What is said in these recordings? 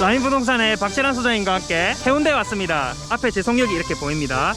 라인 부동산의 박재란 소장님과 함께 해운대에 왔습니다. 앞에 제송역이 이렇게 보입니다.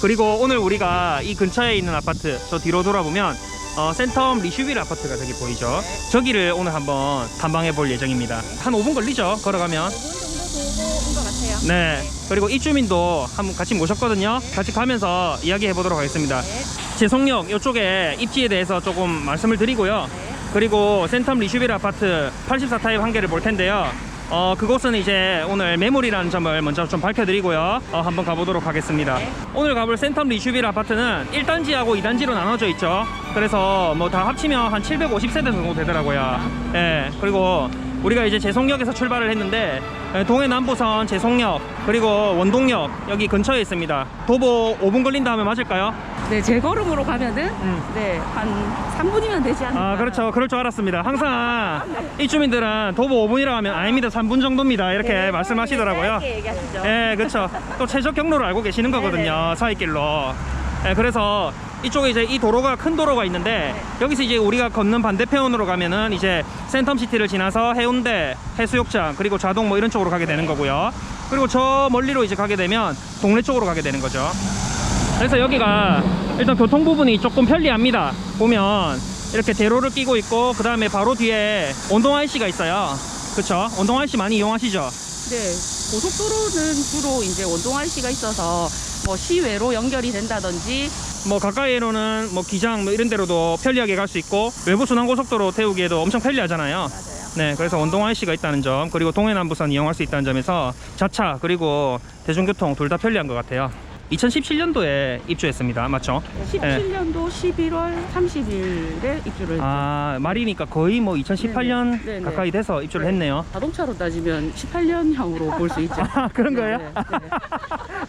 그리고 오늘 우리가 이 근처에 있는 아파트 저 뒤로 돌아보면 어, 센텀 리슈빌 아파트가 저기 보이죠? 저기를 오늘 한번 탐방해 볼 예정입니다. 한 5분 걸리죠? 걸어가면. 5분 정도 보고 온 것 같아요. 네. 그리고 입주민도 한번 같이 모셨거든요. 같이 가면서 이야기해 보도록 하겠습니다. 네. 제송역 이쪽에 입지에 대해서 조금 말씀을 드리고요. 네. 그리고 센텀 리슈빌 아파트 84타입 한 개를 볼 텐데요. 어, 그곳은 이제 오늘 매물이라는 점을 먼저 좀 밝혀드리고요. 어, 한번 가보도록 하겠습니다. 네. 오늘 가볼 센텀 리슈빌 아파트는 1단지하고 2단지로 나눠져 있죠. 그래서 뭐 다 합치면 한 750세대 정도 되더라고요. 예. 그리고 우리가 이제 제송역에서 출발을 했는데 예, 동해 남부선 제송역 그리고 원동역 여기 근처에 있습니다. 도보 5분 걸린다 하면 맞을까요? 네, 제 걸음으로 가면은 음. 네, 한 3분이면 되지 않을까. 아 그렇죠. 그럴 줄 알았습니다. 항상 입주민들은 도보 5분이라고 하면 아닙니다. 3분 정도입니다. 이렇게 네, 말씀하시더라고요. 짧게 얘기하시죠. 예 그렇죠. 또 최적 경로를 알고 계시는 거거든요. 사이길로. 예, 그래서 이쪽에 이제 이 도로가 큰 도로가 있는데 여기서 이제 우리가 걷는 반대편으로 가면은 이제 센텀시티를 지나서 해운대 해수욕장 그리고 자동 뭐 이런 쪽으로 가게 되는 거고요. 그리고 저 멀리로 이제 가게 되면 동네 쪽으로 가게 되는 거죠. 그래서 여기가 일단 교통 부분이 조금 편리합니다. 보면 이렇게 대로를 끼고 있고 그 다음에 바로 뒤에 온동 IC가 있어요. 그쵸? 온동 IC 많이 이용하시죠? 네, 고속도로는 주로 이제 원동 RC가 있어서 뭐 시외로 연결이 된다든지 뭐 가까이로는 뭐 기장 뭐 이런 데로도 편리하게 갈 수 있고 외부 순환고속도로 태우기에도 엄청 편리하잖아요. 맞아요. 네, 그래서 원동 IC가 있다는 점 그리고 동해남부선 이용할 수 있다는 점에서 자차 그리고 대중교통 둘 다 편리한 것 같아요. 2017년도에 입주했습니다. 맞죠? 17년도 11월 30일에 입주를 했죠. 아 말이니까 거의 뭐 2018년 네네. 네네. 가까이 돼서 입주를 네. 했네요. 자동차로 따지면 18년형으로 볼 수 있죠. 아 그런 거예요? 네, 네, 네.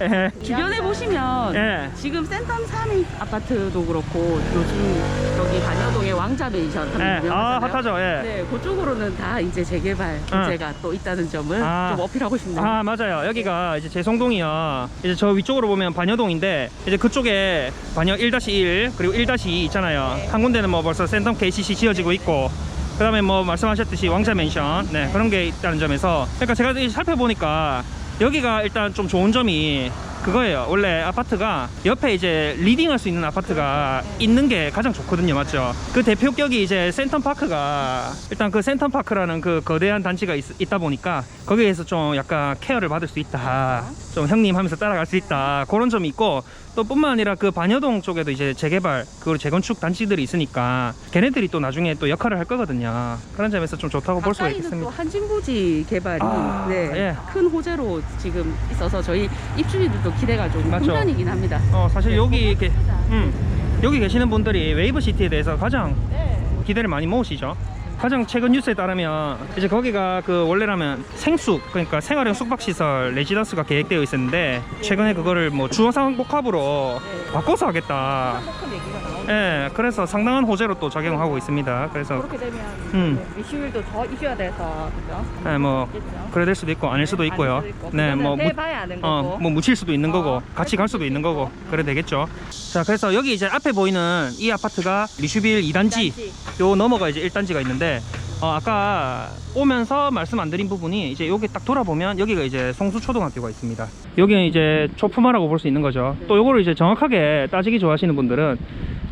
예. 주변에 보시면 예. 지금 센텀 3위 아파트도 그렇고 요즘 저기 반여동의 왕자 하면 예. 아. 핫하죠. 예. 네, 그쪽으로는 다 이제 재개발 문제가 또 있다는 점을 아. 좀 어필하고 싶네요. 아 맞아요. 여기가 이제 제송동이요. 이제 저 위쪽으로 보면 반여동인데 이제 그쪽에 반여 1-1 그리고 1-2 있잖아요. 네. 한 군데는 뭐 벌써 센텀 KCC 지어지고 있고. 그 다음에 뭐 말씀하셨듯이 왕자 맨션 네 그런 게 있다는 점에서 그러니까 제가 이 살펴보니까 여기가 일단 좀 좋은 점이 그거예요. 원래 아파트가 옆에 이제 리딩할 수 있는 아파트가 있는 게 가장 좋거든요. 맞죠? 그 대표격이 이제 센텀파크가 일단 그 센텀파크라는 그 거대한 단지가 있, 다 보니까 거기에서 좀 약간 케어를 받을 수 있다. 좀 형님 하면서 따라갈 수 있다. 그런 점이 있고 또 뿐만 아니라 그 반여동 쪽에도 이제 재개발 그리고 재건축 단지들이 있으니까 걔네들이 또 나중에 또 역할을 할 거거든요 그런 점에서 좀 좋다고 볼 수가 있겠습니다 한진부지 개발이 아, 네, 예. 큰 호재로 지금 있어서 저희 입주민들도 기대가 좀 맞죠. 큰 편이긴 합니다. 어 사실 네, 여기 이렇게. 음, 여기 계시는 분들이 웨이브시티에 대해서 가장 네. 기대를 많이 모으시죠. 가장 최근 뉴스에 따르면 이제 거기가 그 원래라면 생숙 그러니까 생활형 숙박시설 레지던스가 계획되어 있었는데 최근에 그거를 뭐 주거상복합으로 네. 바꿔서 하겠다. 예, 그래서 상당한 호재로 또 작용하고 있습니다. 그래서 그렇게 되면 음. 리슈일도 더 이슈가 돼서 그죠? 예, 뭐 있겠죠. 그래 될 수도 있고 아닐 수도 있고요. 아닐 수도 있고. 네, 뭐 무- 해봐야 아는 거고. 어, 뭐 묻힐 수도 있는 거고 어, 같이 갈 수도 있는 거고 그래 되겠죠. 자, 그래서 여기 이제 앞에 보이는 이 아파트가 리슈빌 2단지 요 넘어가 이제 1단지가 있는데 어, 아까 오면서 말씀 안 드린 부분이 이제 여기 딱 돌아보면 여기가 이제 송수초등학교가 있습니다. 여기는 이제 초품화라고 볼 수 있는 거죠. 또 요거를 이제 정확하게 따지기 좋아하시는 분들은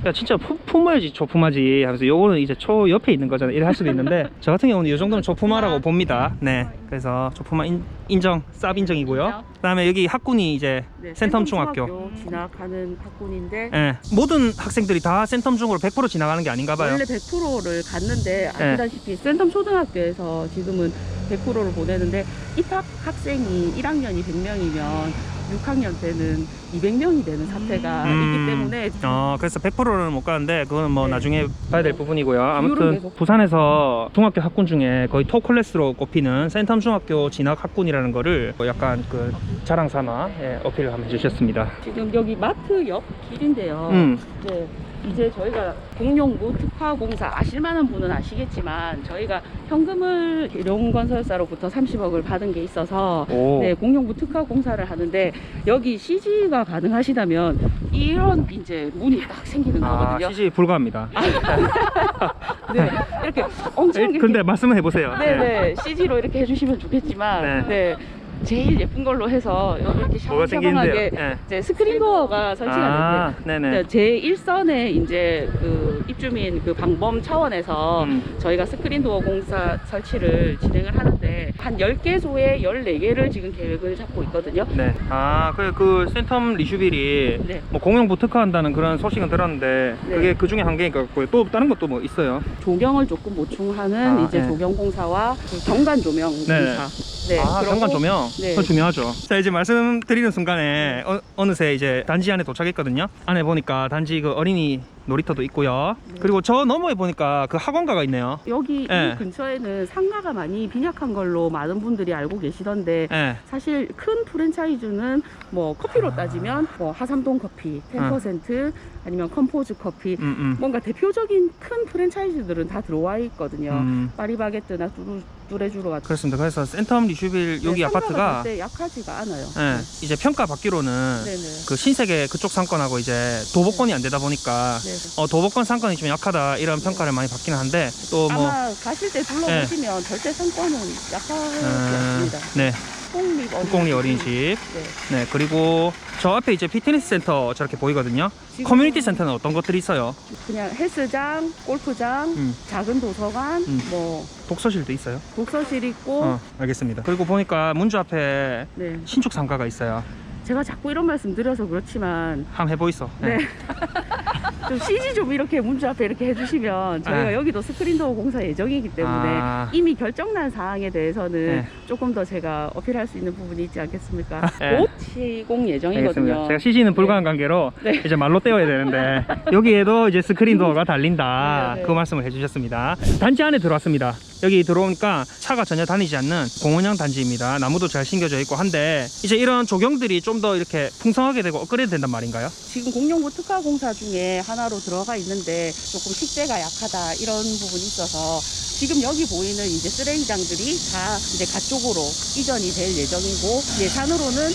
야 진짜 품, 품어야지 초품화지 하면서 요거는 이제 초 옆에 있는 거잖아요. 이래 할 수도 있는데 저 같은 경우는 이 정도는 초품화라고 봅니다. 네. 그래서 초품화 인, 인정 쌉 인정이고요. 그 다음에 여기 학군이 이제 네, 센텀 중학교. 중학교 진학하는 학군인데 예, 모든 학생들이 다 센텀 중으로 100% 지나가는 게 아닌가 봐요. 원래 100%를 갔는데 네. 아시다시피 센텀 초등학교에서 지금은 100%를 보내는데 입학 학생이 1학년이 100명이면 6학년 때는 200명이 되는 사태가 음. 있기 때문에 어, 그래서 100%는 못 가는데 그거는 뭐 네. 나중에 봐야 될 부분이고요. 비율은 아무튼 계속- 부산에서 중학교 학군 중에 거의 톱 클래스로 꼽히는 센텀 중학교 진학 학군이라는 거를 뭐 약간 그 자랑 삼아 예, 어필을 한번 해주셨습니다. 지금 여기 마트 옆 길인데요. 음, 이제 이제 저희가 공용구 특화공사 아실만한 분은 아시겠지만 저희가 현금을 일용건설사로부터 30억을 받은 게 있어서 오, 네, 공용부 특화공사를 하는데 여기 CG가 가능하시다면 이런 이제 문이 딱 생기는 아, 거거든요. CG 불가합니다. 네, 이렇게 엄청 에, 이렇게 근데 말씀을 해보세요. 네네 CG로 이렇게 해주시면 좋겠지만 네. 제일 예쁜 걸로 해서 이렇게? 샤방샤방하게 네. 이제 스크린 도어가 설치가 아, 됐는데 네네. 제 1선에 이제 그 입주민 그 방범 차원에서 음. 저희가 스크린 도어 공사 설치를 진행을 하는데 한 10개 소에 14개를 지금 계획을 잡고 있거든요. 네. 아, 그, 그 센텀 리슈빌이 네. 뭐 공용 부 특화한다는 그런 소식은 들었는데 네. 그게 그 중에 한 개인 것 같고요. 또 다른 것도 뭐 있어요? 조경을 조금 보충하는 아, 이제 네. 조경 공사와 그 경관 조명 네. 공사. 네. 아, 그러고 현관 조명. 네. 중요하죠. 자, 이제 말씀드리는 순간에 어, 어느새 이제 단지 안에 도착했거든요. 안에 보니까 단지 그 어린이 놀이터도 있고요. 네. 그리고 저 너머에 보니까 그 학원가가 있네요. 여기 네. 이 근처에는 상가가 많이 빈약한 걸로 많은 분들이 알고 계시던데 예. 사실 큰 프랜차이즈는 뭐 커피로 따지면 뭐 하삼동 커피 10% 아니면 컴포즈 커피 음, 음. 뭔가 대표적인 큰 프랜차이즈들은 다 들어와 있거든요. 음. 파리바게뜨나 뚜루, 뚜레쥬로 같은 그렇습니다. 그래서 센텀 리슈빌 여기 네, 상가가 아파트가 약하지가 않아요. 예, 이제 평가 받기로는 네네. 그 신세계 그쪽 상권하고 이제 도보권이 안 되다 보니까 네. 어, 도보권 상권이 좀 약하다 이런 평가를 많이 받기는 한데 또 뭐 아마 가실 때 둘러보시면 절대 상권은 약하지 않습니다. 네, 국공립 어린이집. 국공리 어린이집 네. 네 그리고 저 앞에 이제 피트니스 센터 저렇게 보이거든요. 커뮤니티 센터는 어떤 것들이 있어요? 그냥 헬스장, 골프장, 음, 작은 도서관, 음. 뭐. 독서실도 있어요? 독서실 있고. 어 알겠습니다. 그리고 보니까 문주 앞에 네. 신축 상가가 있어요 제가 자꾸 이런 말씀 드려서 그렇지만 한번 해보이소 네. 좀 CG 좀 이렇게 문주 앞에 이렇게 해주시면 저희가 네. 여기도 스크린도어 공사 예정이기 때문에 아. 이미 결정난 사항에 대해서는 네. 조금 더 제가 어필할 수 있는 부분이 있지 않겠습니까? 네. 곧 시공 예정이거든요. 알겠습니다. 제가 CG는 불가한 관계로 네. 이제 말로 떼어야 되는데 여기에도 이제 스크린 도어가 달린다 네, 네. 그 말씀을 해주셨습니다. 단지 안에 들어왔습니다. 여기 들어오니까 차가 전혀 다니지 않는 공원형 단지입니다. 나무도 잘 심겨져 있고 한데 이제 이런 조경들이 좀더 이렇게 풍성하게 되고 업그레이드 된단 말인가요? 지금 공룡부 특화 공사 중에 하나로 들어가 있는데 조금 식재가 약하다 이런 부분이 있어서 지금 여기 보이는 이제 쓰레기장들이 다 이제 가쪽으로 이전이 될 예정이고 예산으로는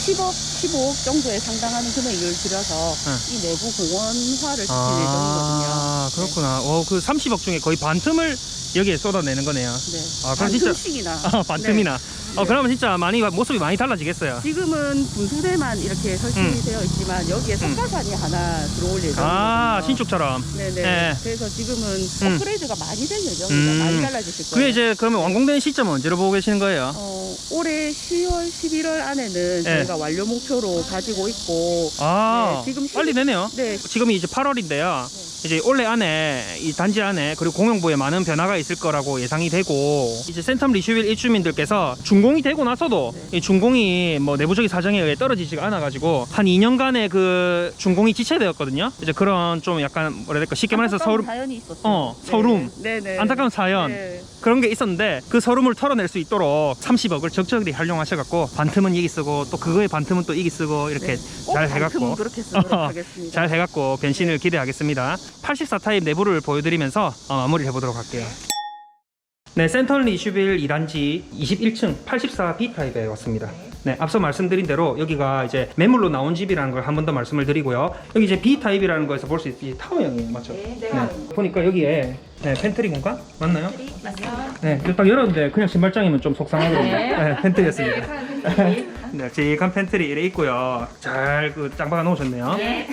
10억, 15억 정도에 상당하는 금액을 들여서 응. 이 내부 공원화를 시킬 예정이거든요. 아 그렇구나. 어, 그 30억 중에 거의 반틈을 여기에 쏟아내는 거네요. 네. 아, 그럼 진짜- 반틈씩이나. 아, 반틈이나. 어, 네. 그러면 진짜 많이 모습이 많이 달라지겠어요. 지금은 분수대만 이렇게 설치되어 있지만 여기에 석가산이 하나 들어올 예정이거든요. 아 신축처럼. 네네. 네. 그래서 지금은 음. 업그레이드가 많이 된 예정입니다. 음. 많이 달라지실 거예요. 그게 이제 그러면 완공되는 시점은 언제로 보고 계시는 거예요? 어, 올해 10월, 11월 안에는 네. 저희가 완료 목표로 가지고 있고 아 네, 지금 빨리 되네요. 네, 지금이 이제 8월인데요. 이제 올해 안에 이 단지 안에 그리고 공용부에 많은 변화가 있을 거라고 예상이 되고 이제 센텀 리슈빌 입주민들께서 준공이 되고 나서도 네. 이 준공이 뭐 내부적인 사정에 의해 떨어지지가 않아 가지고 한 2년간의 그 준공이 지체되었거든요. 이제 그런 좀 약간 뭐라 해야 될까 쉽게 말해서 안타까운 서울 사연이 있었어요. 어, 서름. 네, 네. 안타까운 사연 네. 그런 게 있었는데 그 서름을 털어낼 수 있도록 30억을 적절히 활용하셔갖고 반틈은 이기 쓰고 또 그거의 반틈은 또 이기 쓰고 이렇게 네. 꼭잘 해갖고 그렇게 쓰도록 어, 하겠습니다. 잘 해갖고 변신을 기대하겠습니다. 84타입 내부를 보여드리면서 어, 마무리를 해보도록 할게요. 네, 센텀 리슈빌 2단지 21층 84B 타입에 왔습니다. 네, 앞서 말씀드린 대로 여기가 이제 매물로 나온 집이라는 걸 한 번 더 말씀을 드리고요. 여기 이제 B 타입이라는 거에서 볼 수 있지 타워형이에요, 맞죠? 네, 보니까 여기에 네, 팬트리 공간 맞나요? 맞습니다. 네, 이거 딱 열었는데 그냥 신발장이면 좀 속상하거든요. 네, 팬트리였습니다. 네, 직한 팬트리 이래 있고요. 잘 그 짱 박아 놓으셨네요. 네.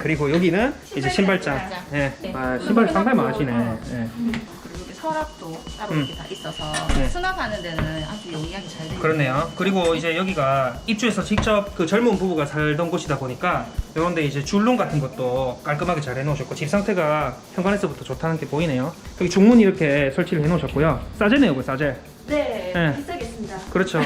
그리고 여기는 이제 신발장. 네. 아, 신발 상당히 많으시네. 네. 그리고 여기 서랍도 따로 음. 이렇게 다 있어서 네. 수납하는 데는 아주 용이하게 잘 되어 그렇네요. 그리고 이제 여기가 입주해서 직접 그 젊은 부부가 살던 곳이다 보니까 이런데 이제 줄룸 같은 것도 깔끔하게 잘 해놓으셨고 집 상태가 현관에서부터 좋다는 게 보이네요. 여기 중문 이렇게 설치를 해놓으셨고요. 싸제네요, 그 싸제. 네, 네. 비싸겠습니다. 그렇죠. 요,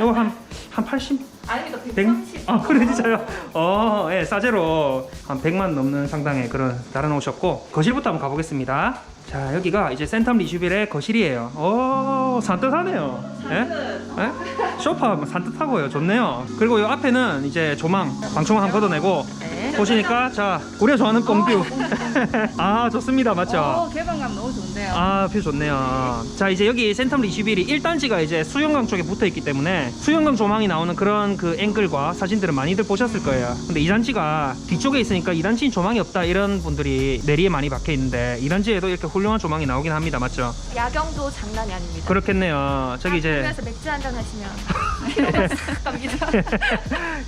요 한, 한 80? 아닙니다. 100? 130. 아, 그래, 진짜요? 어, 예, 싸제로 한 100만 넘는 상당의 그런 달아놓으셨고, 거실부터 한번 가보겠습니다. 자, 여기가 이제 센텀 리슈빌의 거실이에요. 오, 산뜻하네요. 예? 예? 소파 산뜻하고요. 좋네요. 그리고 이 앞에는 이제 조망, 방충망 한번 걷어내고 네. 보시니까 자 우리가 좋아하는 뻥뷰. 아 좋습니다, 맞죠? 어, 개방감 너무 좋은데요. 아, 뷰 좋네요. 자, 이제 여기 센텀 리시빌이 1단지가 이제 수영강 쪽에 붙어 있기 때문에 수영강 조망이 나오는 그런 그 앵글과 사진 들을 많이들 보셨을 거예요. 근데 2단지가 뒤쪽에 있으니까 2단지는 조망이 없다 이런 분들이 내리에 많이 박혀 있는데 2단지에도 이렇게 훌륭한 조망이 나오긴 합니다. 맞죠? 야경도 장난이 아닙니다. 그렇겠네요. 저기 이제 그래서 맥주 한잔 하시면 싹 갑니다.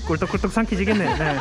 꿀떡꿀떡 삼키지겠네. 네.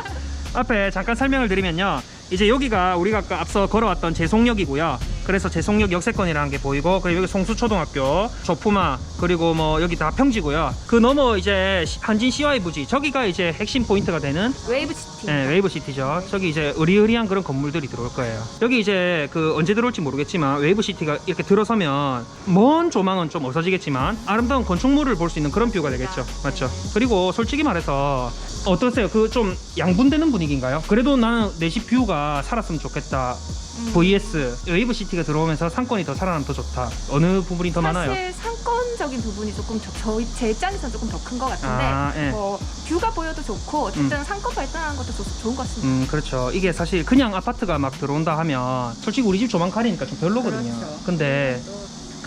앞에 잠깐 설명을 드리면요. 이제 여기가 우리가 아까 앞서 걸어왔던 제송역이고요. 그래서 제송역 역세권이라는 게 보이고 그리고 여기 송수초등학교, 조푸마 그리고 뭐 여기 다 평지고요. 그 넘어 이제 시- 한진 CY 부지 저기가 이제 핵심 포인트가 되는 웨이브 시티. 네, 웨이브 시티죠. 저기 이제 의리의리한 그런 건물들이 들어올 거예요. 여기 이제 그 언제 들어올지 모르겠지만 웨이브 시티가 이렇게 들어서면 먼 조망은 좀 없어지겠지만 아름다운 건축물을 볼 수 있는 그런 뷰가 되겠죠. 맞죠? 그리고 솔직히 말해서 어떠세요? 그 좀 양분되는 분위기인가요? 그래도 나는 내집 뷰가 살았으면 좋겠다. vs 웨이브 시티가 들어오면서 상권이 더 살아나면 더 좋다. 어느 부분이 더 많아요? 사실 상권적인 부분이 조금 저, 저희 제 입장에서는 조금 더 큰 것 같은데 아, 예. 뭐 뷰가 보여도 좋고 어쨌든 상권 발전하는 것도 좋, 좋은 것 같습니다. 음 그렇죠 이게 사실 그냥 아파트가 막 들어온다 하면 솔직히 우리 집 조망 카리니까 좀 별로거든요 그렇죠. 근데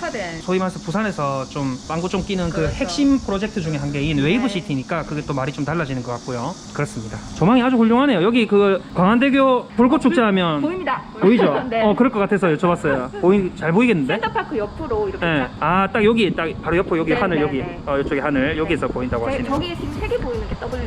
특화된 소위 말해서 부산에서 좀 빵구 좀 끼는 그 그렇죠. 핵심 프로젝트 중에 한 개인 웨이브 네. 시티니까 그게 또 말이 좀 달라지는 것 같고요 그렇습니다 조망이 아주 훌륭하네요 여기 그 광안대교 불꽃 축제 하면 보입니다. 보이죠? 네. 어 그럴 것 같아서 여쭤봤어요 보이 잘 보이겠는데? 센터파크 옆으로 이렇게 네. 딱. 아딱 여기 딱 바로 옆에 여기 네, 하늘 네, 여기 네. 어 이쪽에 하늘 여기서 보인다고 저- 하시네요 저기 지금 색이 보이는 게 W.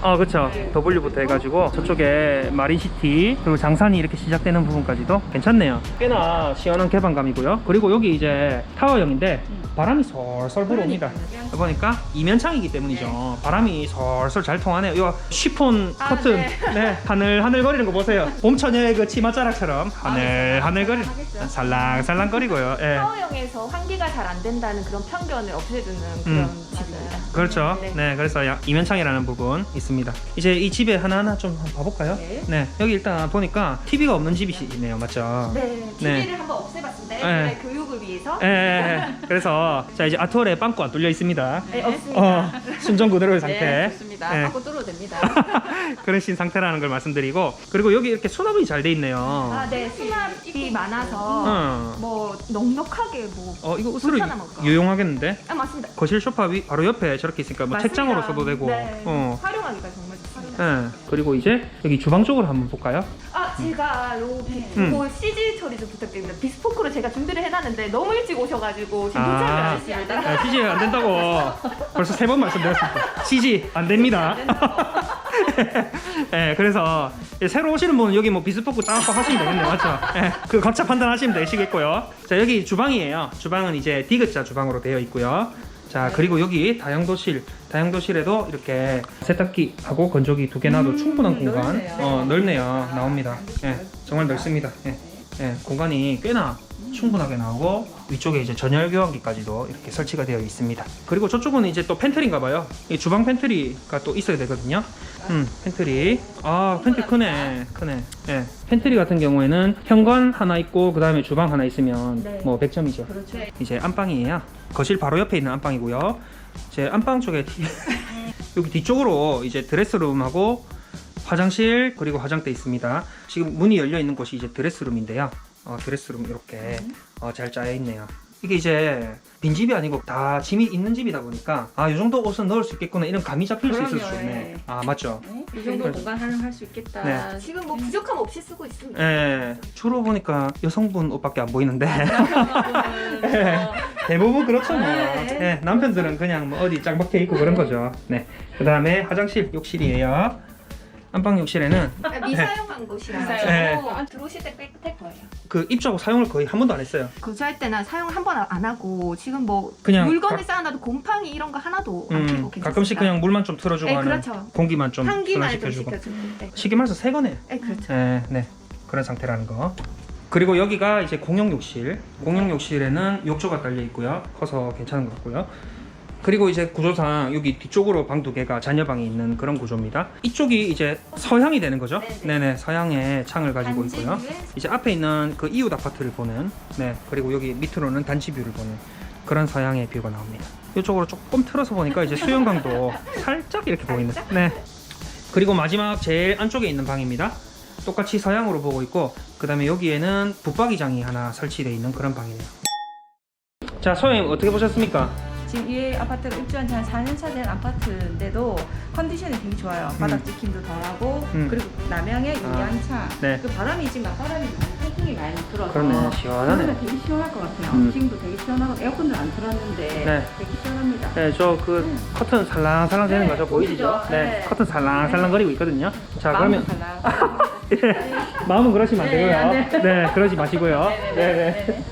어 그렇죠 네. W부터 해가지고 저쪽에 마린시티 그리고 장산이 이렇게 시작되는 부분까지도 괜찮네요 꽤나 시원한 개방감이고요 그리고 여기 이제 타워형인데 바람이 솔솔 불어옵니다 보니까 이면창이기 때문이죠 바람이 솔솔 잘 통하네요 이거 쉬폰 아, 커튼 네. 네 하늘 하늘 거리는 거 보세요 봄처녀의 그 치맛자락처럼 하늘 하늘 거리는 하겠죠. 살랑살랑 거리고요 예. 타워형에서 환기가 잘 안 된다는 그런 편견을 없애주는 그런 집입니다. 그렇죠. 네. 네, 그래서 야- 이면창이라는 부분 있 습니다. 이제 이 집에 하나하나 좀 한번 봐볼까요? 네. 여기 일단 보니까 TV가 없는 집이시네요, 맞죠? 네, 네. TV를 한번 없애봤습니다. 네. 애들의 교육을 위해서. 예, 예, 예. 그래서 자 이제 아트월에 빵꾸 안 뚫려 있습니다. 네, 없습니다. 어, 순정 그대로의 상태. 네, 좋습니다. 네. 갖고 뚫어도 됩니다. 그런 신 상태라는 걸 말씀드리고 그리고 여기 이렇게 수납이 잘 돼 있네요. 아, 네, 수납이 많아서 어. 뭐 넉넉하게 뭐. 어 이거 옷으로 불편함 없어. 유용하겠는데? 아 맞습니다. 거실 소파 위 바로 옆에 저렇게 있으니까 뭐 맞습니다. 책장으로 써도 되고. 네, 어. 활용하기가 정말 좋습니다. 예. 그리고 이제 여기 주방 쪽으로 한번 볼까요? 아 제가 요 비- 음. CG 처리 좀 부탁드립니다. 비스포크로 제가 준비를 해놨는데 너무 일찍 오셔가지고 지금 도착을 아. 안 했습니다. 네, CG 안 된다고 벌써 세 번 말씀드렸습니다. CG 안 됩니다. 네, 그래서 새로 오시는 분은 여기 뭐 비스포크 짱빡 하시면 되겠네요, 맞죠? 네, 그 각자 판단하시면 되시겠고요. 자 여기 주방이에요. 주방은 이제 디귿자 주방으로 되어 있고요. 자 그리고 여기 다용도실, 다용도실에도 이렇게 세탁기하고 건조기 두 개 놔도 충분한 공간. 넓네요. 어 넓네요, 나옵니다. 예, 정말 넓습니다. 예, 예, 공간이 꽤나 충분하게 나오고 위쪽에 이제 전열 교환기까지도 이렇게 설치가 되어 있습니다. 그리고 저쪽은 이제 또 팬트리인가 봐요. 이 주방 팬트리가 또 있어야 되거든요. 음, 팬트리. 아, 팬트리 크네. 크네. 예. 팬트리 같은 경우에는 현관 하나 있고 그다음에 주방 하나 있으면 네. 뭐 100점이죠. 그렇죠. 이제 안방이에요. 거실 바로 옆에 있는 안방이고요. 제 안방 쪽에 티- 여기 뒤쪽으로 이제 드레스룸하고 화장실 그리고 화장대 있습니다. 지금 문이 열려 있는 곳이 이제 드레스룸인데요. 어, 드레스룸 이렇게 어, 잘 짜여 있네요. 이게 이제 빈 집이 아니고 다 짐이 있는 집이다 보니까 아 이 정도 옷은 넣을 수 있겠구나 이런 감이 잡힐 수 있을 수 그럼요, 있네. 예. 아 맞죠. 네? 이 정도 그래서- 공간 활용할 수 있겠다. 네. 지금 뭐 부족함 없이 쓰고 있습니다. 예, 주로 보니까 여성분 옷밖에 안 보이는데 네. 대부분 그렇죠 뭐. 네. 예, 남편들은 그냥 뭐 어디 짱박혀 있고 그런 거죠. 네. 그다음에 화장실 욕실이에요. 안방 욕실에는 미사용한 곳이라서 네. 들어오실 때 깨끗할 거예요. 그 입주하고 사용을 거의 한 번도 안 했어요. 거주할 때나 사용 한 번 안 하고 지금 뭐 그냥 물건을 가- 쌓아놔도 곰팡이 이런 거 하나도 안 피고 음, 괜찮습니다. 가끔씩 그냥 물만 좀 틀어주고 네, 하는 그렇죠. 공기만 좀 순환시켜주고. 시켜주고. 네. 쉽게 말해서 새 거네. 네, 그렇죠. 네, 네. 그런 상태라는 거. 그리고 여기가 이제 공용 욕실. 공용 욕실에는 욕조가 달려 있고요. 커서 괜찮은 것 같고요. 그리고 이제 구조상 여기 뒤쪽으로 방 두 개가 자녀방이 있는 그런 구조입니다. 이쪽이 이제 서향이 되는 거죠. 네네, 서향의 창을 가지고 있고요. 이제 앞에 있는 그 이웃 아파트를 보는, 네, 그리고 여기 밑으로는 단지 뷰를 보는 그런 서양의 뷰가 나옵니다. 이쪽으로 조금 틀어서 보니까 이제 수영강도 살짝 이렇게 보이는. 네. 그리고 마지막 제일 안쪽에 있는 방입니다. 똑같이 서양으로 보고 있고 그 다음에 여기에는 붙박이장이 하나 설치되어 있는 그런 방이네요. 자, 소장님 어떻게 보셨습니까? 지금 이 아파트가 입주한 지 한 4년 차 된 아파트인데도 컨디션이 되게 좋아요. 바닥 지킴도 덜하고 음. 그리고 남양의 유리한차. 네. 그 바람이 지금 바람이 많이 통풍이 많이 들어서 그러네, 시원하네. 그러면 되게 시원할 것 같아요. 음. 지금도 되게 시원하고 에어컨도 안 틀었는데 네. 되게 시원합니다. 네, 저 그 커튼 살랑살랑 되는 네, 거죠 보이시죠? 보이죠? 네, 네. 커튼 살랑살랑 거리고 있거든요. 자, 그러면 달라. 예, 마음은 그러시면 안 네, 되고요. 안 네, 돼. 그러지 마시고요. 네, 네.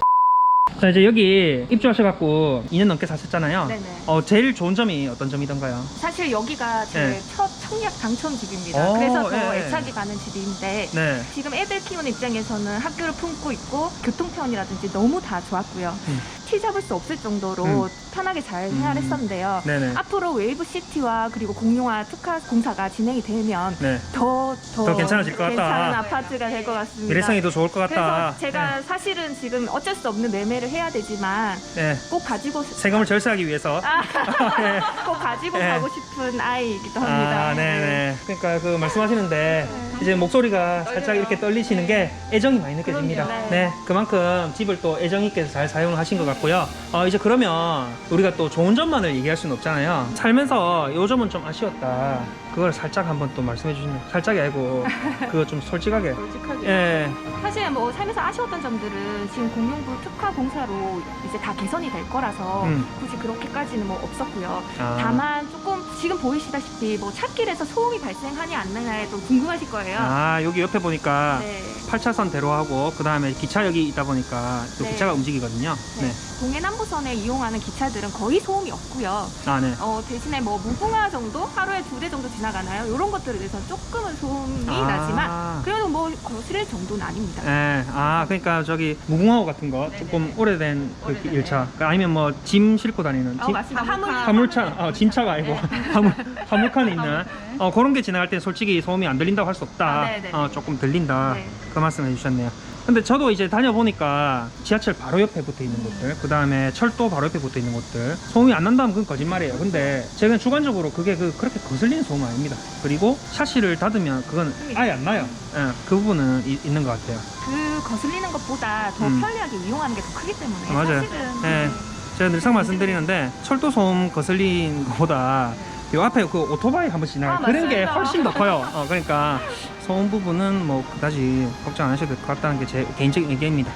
자, 이제 여기 입주하셔갖고 2년 넘게 사셨잖아요. 네네. 어, 제일 좋은 점이 어떤 점이던가요? 사실 여기가 제 네. 첫 청약 당첨 집입니다. 오, 그래서 더 예, 예. 애착이 가는 집인데 네, 지금 애들 키우는 입장에서는 학교를 품고 있고 교통편이라든지 너무 다 좋았고요. 음. 티 잡을 수 없을 정도로 음. 편하게 잘 음. 헤아렸었는데요. 네네. 앞으로 웨이브 시티와 그리고 공룡화 특화 공사가 진행이 되면 네. 더, 더, 더 괜찮아질 것 같다. 괜찮은 아파트가 될 것 같습니다. 미래성이 더 좋을 것 같다. 그래서 제가 사실은 지금 어쩔 수 없는 매매를 해야 되지만 네. 네. 꼭 가지고 세금을 절세하기 위해서. 아, 네. 꼭 가지고 네. 가고 싶은 아이이기도 합니다. 아, 네네. 그러니까 그 말씀하시는데 이제 목소리가 살짝 이렇게 떨리시는 게 애정이 많이 느껴집니다. 그럼요. 네, 그만큼 집을 또 애정 있게 잘 사용을 하신 것 같 고요. 어, 이제 그러면 우리가 또 좋은 점만을 얘기할 수는 없잖아요. 살면서 요 점은 좀 아쉬웠다. 그걸 살짝 한번 또 말씀해 주시면 살짝이 아니고 그거 좀 솔직하게. 솔직하게. 예. 사실 뭐 삶에서 아쉬웠던 점들은 지금 공룡부 특화 공사로 이제 다 개선이 될 거라서 음. 굳이 그렇게까지는 뭐 없었고요. 아. 다만 조금 지금 보이시다시피 뭐 찾길에서 소음이 발생하냐 안 하냐에 좀 궁금하실 거예요. 아, 여기 옆에 보니까 네. 8차선 대로하고 그 다음에 기차역이 있다 보니까 또 네. 기차가 움직이거든요. 네. 동해남부선에 이용하는 기차들은 거의 소음이 없고요. 아, 네. 어, 대신에 뭐 무궁화 정도 하루에 두 대 정도 지나 가나요? 이런 것들에 대해서 조금은 소음이 나지만 아. 그래도 뭐 거스릴 정도는 아닙니다. 예, 아, 그러니까 저기 무궁화호 같은 거 네네. 조금 오래된 그 오래된, 일차, 그러니까 아니면 뭐 짐 싣고 다니는 어, 짐, 맞습니다. 화물 화물차, 어, 짐차가 아니고 화물 화물칸에 있는 어, 그런 게 지나갈 때 솔직히 소음이 안 들린다고 할 수 없다. 아, 네네. 어, 조금 들린다. 네. 그 말씀 해 주셨네요. 근데 저도 이제 다녀보니까 지하철 바로 옆에 붙어 있는 곳들, 그 다음에 철도 바로 옆에 붙어 있는 곳들, 소음이 안 난다면 그건 거짓말이에요. 근데 제가 주관적으로 그게 그, 그렇게 거슬리는 소음은 아닙니다. 그리고 샤시를 닫으면 그건 아예 안 나요. 예, 그 부분은 이- 있는 것 같아요. 그 거슬리는 것보다 더 음. 편리하게 이용하는 게 더 크기 때문에 맞아요. 사실은 예. 네. 제가 늘상 말씀드리는데 철도 소음 거슬린 것보다 요 앞에 그 오토바이 한 번 지나가 아, 그런 게 맞습니다. 훨씬 더 커요. 어, 그러니까 소음 부분은 뭐 그다지 걱정 안 하셔도 될 것 같다는 게 제 개인적인 의견입니다.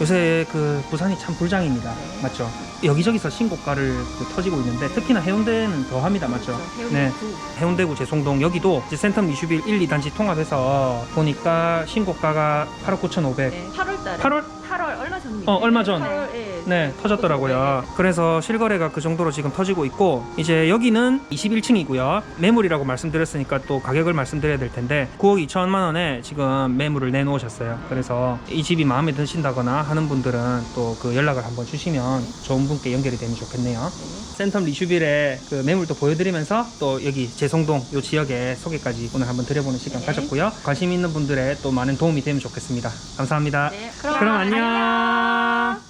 요새 그 부산이 참 불장입니다. 맞죠? 여기저기서 신고가를 그 터지고 있는데 특히나 해운대는 더 합니다. 맞죠? 네. 해운대구 제송동 여기도 이제 센텀 이슈빌 1, 2단지 통합해서 보니까 신고가가 8억 9,500. 네, 8월 달에. 8월? 8월 얼마 전입니다. 어, 얼마 전. 8월에 네, 터졌더라고요. 그래서 실거래가 그 정도로 지금 터지고 있고, 이제 여기는 21층이고요. 매물이라고 말씀드렸으니까 또 가격을 말씀드려야 될 텐데, 9억 2천만 원에 지금 매물을 내놓으셨어요. 그래서 이 집이 마음에 드신다거나 하는 분들은 또 그 연락을 한번 주시면 좋은 분께 연결이 되면 좋겠네요. 센텀 리슈빌의 그 매물도 보여드리면서 또 여기 제송동 요 지역의 소개까지 오늘 한번 드려보는 시간 네. 가졌고요. 관심 있는 분들의 또 많은 도움이 되면 좋겠습니다. 감사합니다. 네. 그럼 안녕. なら